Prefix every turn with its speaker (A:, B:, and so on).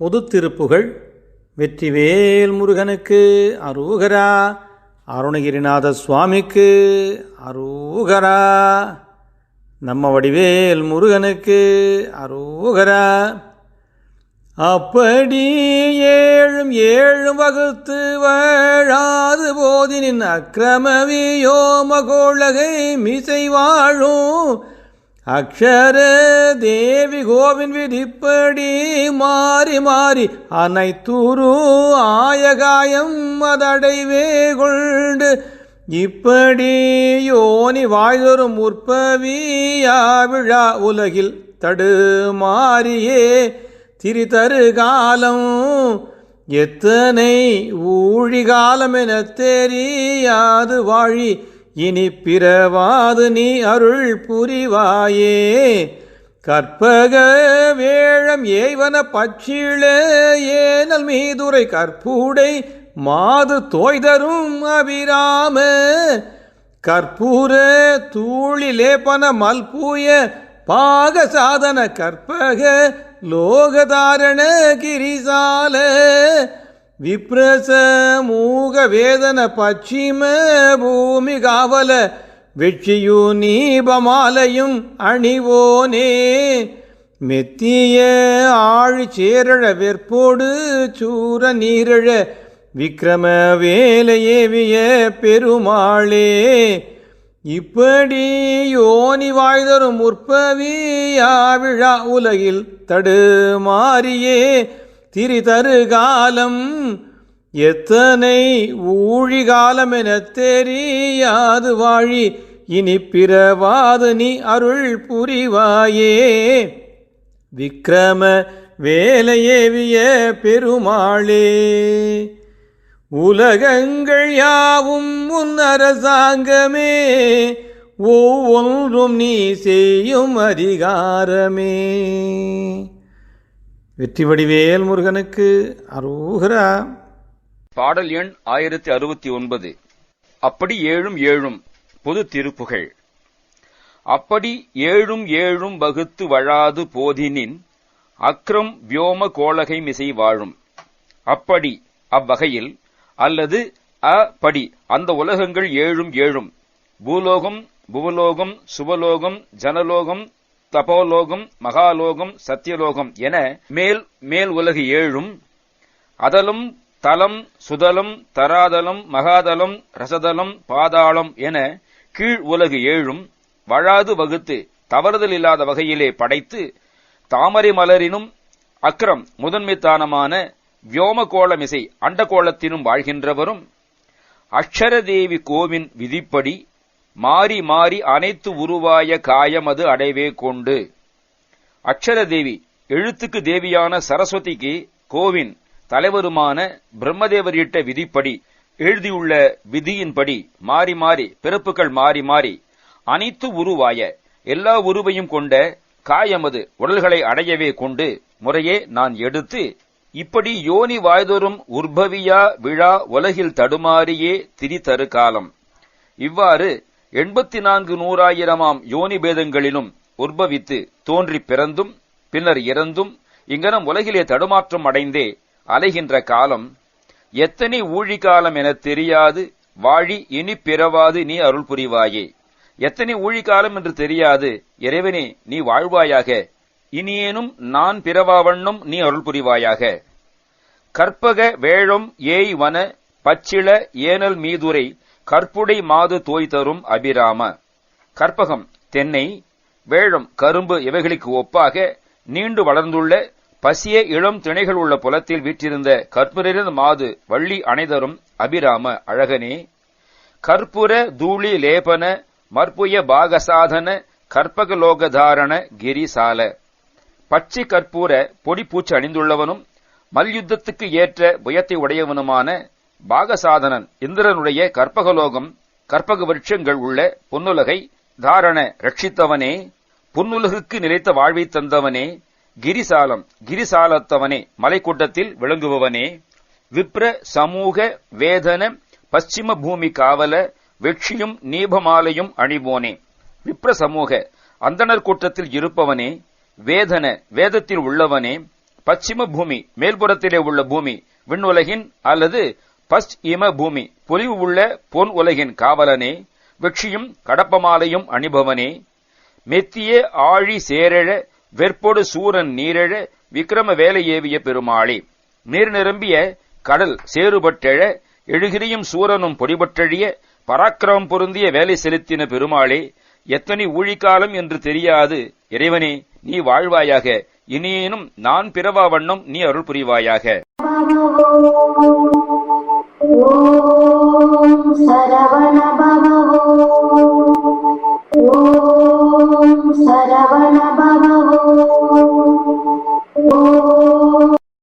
A: பொது திருப்புகள் வெற்றிவேல் முருகனுக்கு அரூகரா அருணகிரிநாத சுவாமிக்கு அரூகரா நம்ம வடிவேல் முருகனுக்கு அரூகரா அப்படி ஏழும் ஏழும் வகுத்து வாழாது போதினின் அக்கிரமவியோம கோளகை மிசை வாழும் அக்ஷர தேவி கோவின் விதிப்படி மாறி மாறி அனைத்துரு ஆயகாயம் அதடைவே கொண்டு இப்படி யோனி வாழ்தொரும் முற்பவியா விழா உலகில் தடுமாறியே. திரிதரு காலம் எத்தனை ஊழிகாலம் என தெரியாது வாழி இனி பிறவாது நீ அருள் புரிவாயே. கற்பக வேழம் ஏய்வன பச்சிள ஏனல் மீதுரை கற்பூடை மாது தோய்தரும் அபிராம. கற்பூர தூளிலேபன மல்பூய பாக சாதன கற்பக லோகதாரண கிரிசால. விப்ரச மூக வேதன பச்சிம பூமி காவல வெற்றியூ நீபமாலையும் அணிவோனே. மெத்திய ஆழி சேரழ வெற்போடு சூர நீரழ விக்ரம வேலையேவிய பெருமாளே. இப்படி யோனி வாழ்தரும் முற்பவியா விழா உலகில் தடுமாறியே. திரிதரு காலம் எத்தனை ஊழி காலம் என தெரியாது வாழி இனி பிறவாது நீ அருள் புரிவாயே. விக்ரம வேலையேவிய பெருமாளே உலகங்கள் யாவும் உன் அரசாங்கமே ஒவ்வொன்றும் நீ செய்யும் அதிகாரமே. வெற்றி வடிவேல் முருகனுக்கு அரூகரா.
B: பாடல் எண் ஆயிரத்தி அறுபத்தி ஒன்பது. அப்படி ஏழும் ஏழும் பொது திருப்புகழ். அப்படி ஏழும் ஏழும் வகுத்து வழாது போதினின் அக்ரம் வியோம கோலகை மிசை வாழும். அப்படி அவ்வகையில் அல்லது அ படி அந்த உலகங்கள் ஏழும் ஏழும். பூலோகம் புவலோகம் சுவலோகம் ஜனலோகம் தபோலோகம் மகாலோகம் சத்தியலோகம் என மேல் மேல் உலகு ஏழும் அதலும் தலம் சுதலம் தராதலம் மகாதலம் ரசதலம் பாதாளம் என கீழ் உலகு ஏழும் வழாது வகுத்து தவறுதல் இல்லாத வகையிலே படைத்து தாமரை மலரினும் அக்ரம் முதன்மைத்தானமான வியோமகோளமிசை அண்டகோளத்தினும் வாழ்கின்றவரும் அக்ஷரதேவி கோவின் விதிப்படி மாறி மாறி அனைத்து உருவாய காயமது அடைவே கொண்டு. அக்ஷரதேவி எழுத்துக்கு தேவியான சரஸ்வதிக்கு கோவின் தலைவருமான பிரம்மதேவர் இட்ட விதிப்படி எழுதியுள்ள விதியின்படி மாறி மாறி பிறப்புகள் மாறி மாறி அனைத்து உருவாய எல்லா உருவையும் கொண்ட காயமது உடல்களை அடையவே கொண்டு முறையே நான் எடுத்து இப்படி யோனி வாய்தோறும் உற்பவியா விழா உலகில் தடுமாறியே திரித்தரு காலம். இவ்வாறு எண்பத்தி நான்கு நூறாயிரமாம் யோனி பேதங்களிலும் உற்பவித்து தோன்றி பிறந்தும் பின்னர் இறந்தும் இங்கனம் உலகிலே தடுமாற்றம் அடைந்தே அலைகின்ற காலம் எத்தனை ஊழி காலம் என தெரியாது வாழி இனி பிறவாது நீ அருள் புரிவாயே. எத்தனை ஊழி காலம் என்று தெரியாது இறைவனே நீ வாழ்வாயாக. இனியேனும் நான் பிறவாவண்ணும் நீ அருள் புரிவாயாக. கற்பக வேழம் ஏய் வன பச்சிள ஏனல் மீதுரை கற்புடை மாது தோய் தரும் அபிராம. கற்பகம் தென்னை வேழம் கரும்பு இவைகளுக்கு ஒப்பாக நீண்டு வளர்ந்துள்ள பசிய இளம் திணைகள் உள்ள புலத்தில் வீற்றிருந்த கற்புரிந்த மாது வள்ளி அனைதரும் அபிராம. அழகனே கற்புர தூளி லேபன மற்புய பாகசாதன கற்பகலோகதாரண கிரிசால. பச்சை கற்பூர பொடிப்பூச்சி அணிந்துள்ளவனும் மல்யுத்தத்துக்கு ஏற்ற புயத்தை உடையவனுமான பாகசாதனன் இந்திரனுடைய கற்பகலோகம் கற்பக விருட்சங்கள் உள்ள பொன்னுலகை தாரண ரட்சித்தவனே புன்னுலகுக்கு நிலைத்த வாழ்வை தந்தவனே கிரிசாலம் கிரிசாலத்தவனே மலைக்கூட்டத்தில் விளங்குபவனே விப்ர சமூக வேதன பச்சிம பூமி காவல வெற்றியும் நீபமாலையும் அணிபோனே விப்ர சமூக அந்தனர் கூட்டத்தில் இருப்பவனே வேதன வேதத்தில் உள்ளவனே பச்சிம பூமி மேல்புறத்திலே உள்ள பூமி விண்ணுலகின் அல்லது பஸ்ட் இம பூமி பொலிவு உள்ள பொன் உலகின் காவலனே வெற்றியும் கடப்பமாலையும் அணிபவனே. மெத்திய ஆழி சேரழ வெற்பொடு சூரன் நீரழ விக்ரம வேலை ஏவிய பெருமாளே. நீர் நிரம்பிய கடல் சேறுபட்டெழ எழுகிரியும் சூரனும் பொடிபட்டழிய பராக்கிரமம் பொருந்திய வேலை செலுத்தின பெருமாளே எத்தனை ஊழிக்காலம் என்று தெரியாது. இறைவனே நீ வாழ்வாயாக. இனியேனும் நான் பிறவா வண்ணம் நீ அருள் புரிவாயாக.
C: ॐ सरवण